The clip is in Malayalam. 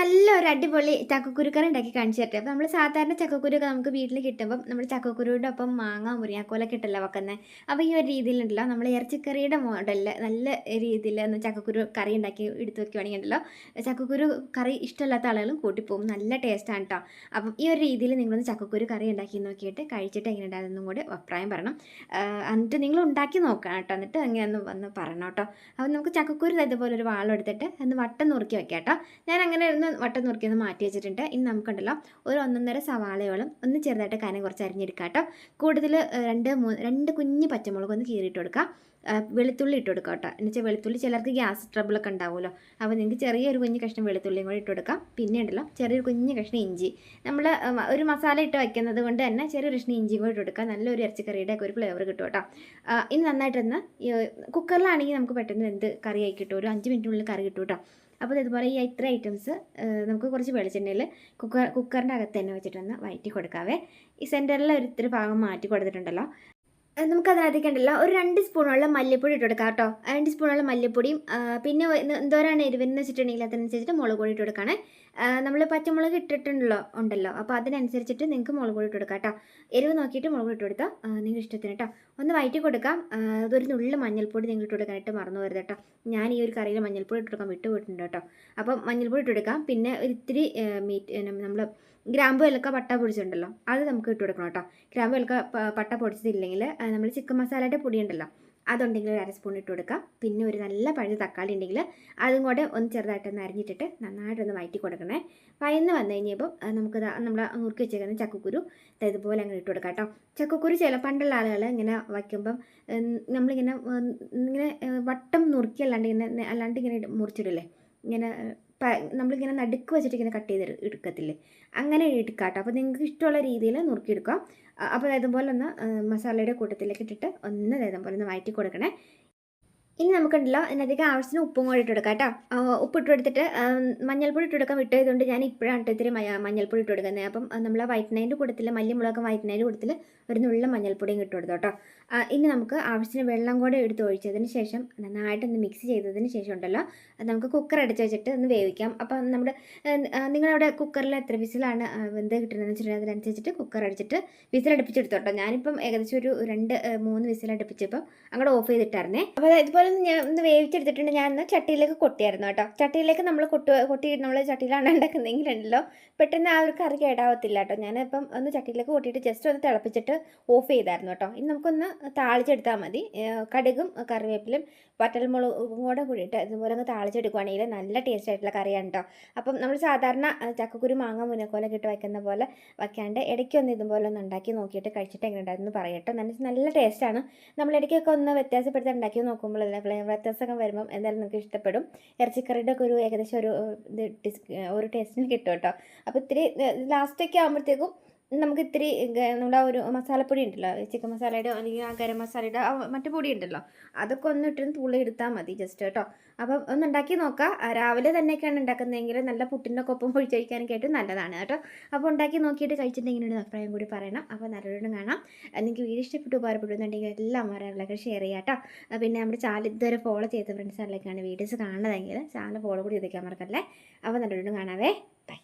നല്ലൊരു അടിപൊളി ചക്കക്കുരുക്കറി ഉണ്ടാക്കി കാണിച്ചു തരട്ടെ. അപ്പോൾ നമ്മൾ സാധാരണ ചക്കക്കുരുക്കെ നമുക്ക് വീട്ടിൽ കിട്ടുമ്പം നമ്മൾ ചക്കക്കുരുവിന്റെ ഒപ്പം മാങ്ങ മുരിങ്ങാക്കോലൊക്കെ കിട്ടല്ലോ വെക്കുന്നത് അപ്പോൾ ഈ ഒരു രീതിയിലുണ്ടല്ലോ. നമ്മൾ ഇറച്ചിക്കറിയുടെ മോഡലിൽ നല്ല രീതിയിൽ ഒന്ന് ചക്കക്കുരു കറി ഉണ്ടാക്കി എടുത്ത് വെക്കുകയാണെങ്കിൽ ഉണ്ടല്ലോ ചക്കക്കുരു കറി ഇഷ്ടമില്ലാത്ത ആളുകളും കൂട്ടിപ്പോകും നല്ല ടേസ്റ്റാണ് കേട്ടോ അപ്പം ഈ ഒരു രീതിയിൽ നിങ്ങളൊന്ന് ചക്കക്കുരു കറി ഉണ്ടാക്കി നോക്കിയിട്ട് കഴിച്ചിട്ട് എങ്ങനെ ഉണ്ടായിരുന്നു കൂടി അഭിപ്രായം പറയണം. എന്നിട്ട് നിങ്ങൾ ഉണ്ടാക്കി നോക്കണം കേട്ടോ എന്നിട്ട് എങ്ങനെയൊന്ന് വന്ന് പറയണം കേട്ടോ അപ്പം നമുക്ക് ചക്കക്കുരു ഇതുപോലെ ഒരു വാളെടുത്തിട്ട് ഒന്ന് വട്ടം നുറുക്കി വെക്കാം കേട്ടോ ഞാൻ അങ്ങനെ ഒന്ന് വട്ടം നുറുക്കി ഒന്ന് മാറ്റി വെച്ചിട്ടുണ്ട്. ഇനി നമുക്കുണ്ടല്ലോ ഒരു ഒന്നൊന്നര സവാളയോളം ഒന്ന് ചെറുതായിട്ട് കനം കുറച്ച് അരിഞ്ഞെടുക്കാം കേട്ടോ. കൂടുതൽ രണ്ട് മൂന്ന് രണ്ട് കുഞ്ഞ് പച്ചമുളക് ഒന്ന് കീറിയിട്ട് കൊടുക്കുക വെളുത്തുള്ളി ഇട്ട് കൊടുക്കുക കേട്ടോ. എന്ന് വെച്ചാൽ വെളുത്തുള്ളി ചിലർക്ക് ഗ്യാസ് ട്രബിളൊക്കെ ഉണ്ടാവുമല്ലോ. അപ്പോൾ നിങ്ങൾക്ക് ചെറിയൊരു കുഞ്ഞ് കഷ്ണം വെളുത്തുള്ളിയും കൂടി ഇട്ട് കൊടുക്കാം. പിന്നെ ഉണ്ടല്ലോ ചെറിയൊരു കുഞ്ഞ് കഷ്ണം ഇഞ്ചി. നമ്മൾ ഒരു മസാല ഇട്ട് വയ്ക്കുന്നത് കൊണ്ട് തന്നെ ചെറിയൊരു കഷ്ണം ഇഞ്ചിയും കൂടി ഇട്ട് കൊടുക്കുക നല്ലൊരു ഇറച്ചിക്കറിയുടെ ഒക്കെ ഒരു ഫ്ലേവർ കിട്ടും കേട്ടോ. ഇനി നന്നായിട്ടൊന്ന് കുക്കറിലാണെങ്കിൽ നമുക്ക് പെട്ടെന്ന് എന്ത് കറിയായി കിട്ടും. ഒരു അഞ്ച് മിനിറ്റിനുള്ളിൽ കറി കിട്ടും കേട്ടോ. അപ്പോൾ ഇതുപോലെ ഈ ഇത്ര ഐറ്റംസ് നമുക്ക് കുറച്ച് വെളിച്ചെണ്ണയിൽ കുക്കർ കുക്കറിന്റെ അകത്ത് തന്നെ വെച്ചിട്ടൊന്ന് വഴറ്റി കൊടുക്കാവേ. ഈ സെന്ററിൽ ഒരു ഇത്തിരി ഭാഗം മാറ്റി കൊടുത്തിട്ടുണ്ടല്ലോ. നമുക്ക് അതിനകത്തേക്ക് ഉണ്ടല്ലോ ഒരു രണ്ട് സ്പൂണുള്ള മല്ലിപ്പൊടി ഇട്ട് കൊടുക്കാം കേട്ടോ. രണ്ട് സ്പൂണോളം മല്ലിപ്പൊടിയും പിന്നെ എന്ത് എന്തോരാണ് എരിവെന്ന് വെച്ചിട്ടുണ്ടെങ്കിൽ അതിനനുസരിച്ചിട്ട് മുളക് പൊടി ഇട്ട് കൊടുക്കണേ. നമ്മൾ പച്ചമുളക് ഇട്ടിട്ടുണ്ടല്ലോ ഉണ്ടല്ലോ. അപ്പോൾ അതിനനുസരിച്ചിട്ട് നിങ്ങൾക്ക് മുളക് പൊടി ഇട്ട് കൊടുക്കാം കേട്ടോ. എരിവ് നോക്കിയിട്ട് മുളക് ഇട്ട് കൊടുത്താൽ നിങ്ങളുടെ ഇഷ്ടത്തിന് കേട്ടോ. ഒന്ന് വയറ്റി കൊടുക്കാം. അതൊരു നുള്ളിൽ മഞ്ഞൾപ്പൊടി നിങ്ങൾ ഇട്ട് കൊടുക്കാനായിട്ട് മറന്നു വരുത് കേട്ടോ. ഞാൻ ഈ ഒരു കറിയിൽ മഞ്ഞൾപ്പൊടി ഇട്ട് കൊടുക്കാൻ വിട്ടു പോയിട്ടുണ്ട് കേട്ടോ. അപ്പം മഞ്ഞൾപ്പൊടി ഇട്ട് കൊടുക്കാം. പിന്നെ ഒരു ഇത്തിരി മീറ്റ് നമ്മൾ ഗ്രാമ്പു ഏലക്ക പട്ട പൊടിച്ചിട്ടുണ്ടല്ലോ അത് നമുക്ക് ഇട്ട് കൊടുക്കണം കേട്ടോ. ഗ്രാമ്പു ഏലക്ക പട്ട പൊടിച്ചതില്ലെങ്കിൽ നമ്മൾ ചിക്കൻ മസാലയുടെ പൊടി ഉണ്ടല്ലോ അതുണ്ടെങ്കിൽ ഒരു അര സ്പൂൺ ഇട്ട് കൊടുക്കാം പിന്നെ ഒരു നല്ല പഴുത്ത തക്കാളി ഉണ്ടെങ്കിൽ അതും കൂടെ ഒന്ന് ചെറുതായിട്ടൊന്ന് അരിഞ്ഞിട്ടിട്ട് നന്നായിട്ടൊന്ന് വയറ്റി കൊടുക്കണേ. വയന്ന് വന്നു കഴിഞ്ഞപ്പോൾ നമുക്ക് നമ്മൾ നുറുക്കി വെച്ചേക്കുന്ന ചക്കക്കുരു ഇതുപോലെ അങ്ങനെ ഇട്ട് കൊടുക്കാം കേട്ടോ. ചക്കക്കുരു ചില പണ്ടുള്ള ആളുകൾ ഇങ്ങനെ വയ്ക്കുമ്പം നമ്മളിങ്ങനെ ഇങ്ങനെ വട്ടം നുറുക്കി അല്ലാണ്ട് ഇങ്ങനെ അല്ലാണ്ട് ഇങ്ങനെ മുറിച്ചിടില്ലേ ഇങ്ങനെ നമ്മളിങ്ങനെ നടുക്ക് വെച്ചിട്ട് ഇങ്ങനെ കട്ട് ചെയ്ത് എടു- എടുക്കത്തില്ലേ? അങ്ങനെ എടുക്കാം കേട്ടോ അപ്പോൾ നിങ്ങൾക്ക് ഇഷ്ടമുള്ള രീതിയിൽ നുറുക്കിയെടുക്കാം അപ്പോൾ ഇതുപോലെ ഒന്ന് മസാലയുടെ കൂട്ടത്തിലേക്ക് ഇട്ടിട്ട് ഒന്ന് ഇതേപോലെ ഒന്ന് വഴറ്റി കൊടുക്കണേ ഇനി നമുക്കുണ്ടല്ലോ ഇതിനകത്തേക്ക് ആവശ്യത്തിന് ഉപ്പും കൂടി ഇട്ട് കൊടുക്കാം കേട്ടോ. ആ, ഉപ്പ് ഇട്ട് കൊടുത്തിട്ട് മഞ്ഞൾപ്പൊടി ഇട്ട് കൊടുക്കാൻ വിട്ടതുകൊണ്ട് ഞാൻ ഇപ്പോഴാണ് ഇത്തിരി മഞ്ഞൾപ്പൊടി ഇട്ട് കൊടുക്കുന്നത്. അപ്പം നമ്മൾ വൈറ്റ്നൈന്റെ കൂടത്തിൽ മല്ലിമുളക് വൈറ്റ്നൈന്റെ കൂടത്തിൽ ഒരു നുള്ള മഞ്ഞൾപ്പൊടിയും ഇട്ട് കൊടുത്തു കേട്ടോ. ഇനി നമുക്ക് ആവശ്യത്തിന് വെള്ളം കൂടെ എടുത്ത് ഒഴിച്ചതിന് ശേഷം നന്നായിട്ടൊന്ന് മിക്സ് ചെയ്തതിന് ശേഷം ഉണ്ടല്ലോ നമുക്ക് കുക്കർ അടച്ച് വെച്ചിട്ട് ഒന്ന് വേവിക്കാം. അപ്പം നമ്മുടെ നിങ്ങളവിടെ കുക്കറിൽ എത്ര വിസിലാണ് വെന്ത് കിട്ടുന്നതെന്ന് വെച്ചിട്ടുണ്ടെങ്കിൽ അതിനനുസരിച്ചിട്ട് കുക്കർ അടിച്ചിട്ട് വിസിൽ അടുപ്പിച്ചെടുത്തോട്ടോ ഞാനിപ്പം ഏകദേശം ഒരു രണ്ട് മൂന്ന് വിസിൽ അടുപ്പിച്ചപ്പോൾ അങ്ങോട്ട് ഓഫ് ചെയ്തിട്ടായിരുന്നേ അപ്പോൾ ഇതുപോലെ ഒന്ന് ഞാൻ ഒന്ന് വേവിച്ചെടുത്തിട്ടുണ്ട്. ഞാൻ ഒന്ന് ചട്ടിയിലേക്ക് കൊട്ടിയായിരുന്നു കേട്ടോ. ചട്ടിയിലേക്ക് നമ്മൾ കൊട്ടു കൊട്ടി നമ്മൾ ചട്ടിയിലാണ് ഉണ്ടാക്കുന്നതെങ്കിലുണ്ടല്ലോ. പെട്ടെന്ന് ആ ഒരു കറി കേടാവത്തില്ല കേട്ടോ. ഞാനിപ്പം ഒന്ന് ചട്ടിയിലേക്ക് കൊട്ടിയിട്ട് ജസ്റ്റ് ഒന്ന് തിളപ്പിച്ചിട്ട് ഓഫ് ചെയ്തായിരുന്നു കേട്ടോ. ഇനി നമുക്കൊന്ന് താളിച്ചെടുത്താൽ മതി. കടുകും കറിവേപ്പിലും വറ്റൽമുളകും കൂടെ കൂടിയിട്ട് ഇതുപോലെ ഒന്ന് താളിച്ചെടുക്കുകയാണെങ്കിൽ നല്ല ടേസ്റ്റ് ആയിട്ടുള്ള കറിയാണ് കേട്ടോ. അപ്പം നമ്മൾ സാധാരണ ചക്കക്കുരു മാങ്ങ മുനക്കോലൊക്കെ ഇട്ട് വയ്ക്കുന്ന പോലെ വയ്ക്കാണ്ട് ഇടയ്ക്കൊന്ന് ഇതുപോലെ ഒന്ന് ഉണ്ടാക്കി നോക്കിയിട്ട് കഴിച്ചിട്ട് എങ്ങനെ ഉണ്ടായിരുന്നു പറയട്ടോ നല്ല നല്ല ടേസ്റ്റാണ് നമ്മൾ ഇടയ്ക്കൊക്കെ ഒന്ന് വ്യത്യാസപ്പെടുത്തി ഉണ്ടാക്കി നോക്കുമ്പോൾ ഫ്ലേവർ വ്യത്യാസമൊക്കെ വരുമ്പം എന്തായാലും നിങ്ങൾക്ക് ഇഷ്ടപ്പെടും. ഇറച്ചിക്കറിയുടെ ഒക്കെ ഒരു ഏകദേശം ഒരു ഒരു ടേസ്റ്റിന് കിട്ടും കേട്ടോ. അപ്പോൾ ഇത്തിരി ലാസ്റ്റൊക്കെ ആകുമ്പോഴത്തേക്കും നമുക്ക് ഇത്തിരി നമ്മുടെ ഒരു മസാലപ്പൊടി ഉണ്ടല്ലോ ചിക്കൻ മസാലയുടെ അല്ലെങ്കിൽ ആ ഗരം മസാലയുടെ മറ്റു പൊടി ഉണ്ടല്ലോ അതൊക്കെ ഒന്ന് ഇട്ടിട്ട് തുള്ളി എടുത്താൽ മതി ജസ്റ്റ് കേട്ടോ. അപ്പം ഒന്ന് ഉണ്ടാക്കി നോക്കാം. രാവിലെ തന്നെയൊക്കെയാണ് ഉണ്ടാക്കുന്നതെങ്കിൽ നല്ല പുട്ടിന്റെ ഒപ്പം പൊഴിച്ച് കഴിക്കാനൊക്കെ നല്ലതാണ് കേട്ടോ. അപ്പോൾ ഉണ്ടാക്കി നോക്കിയിട്ട് കഴിച്ചിട്ടുണ്ടെങ്കിൽ അഭിപ്രായം കൂടി പറയണം. അപ്പോൾ നല്ലവരോടും കാണാം. എനിക്ക് വീഡിയോ ഇഷ്ടപ്പെട്ടു ഉപകാരപ്പെടുന്നുണ്ടെങ്കിൽ എല്ലാം മരങ്ങളൊക്കെ ഷെയർ ചെയ്യാം കേട്ടോ. പിന്നെ നമ്മുടെ ചാനൽ ഇതുവരെ ഫോളോ ചെയ്ത ഫ്രണ്ട്സ് ആരിലേക്കാണ് വീഡിയോസ് കാണുന്നതെങ്കിൽ ചാനൽ ഫോളോ കൂടി ചെയ്തേക്കാൻ മറക്കല്ലേ? അപ്പോൾ നല്ലവരോടും കാണാവേ. ബൈ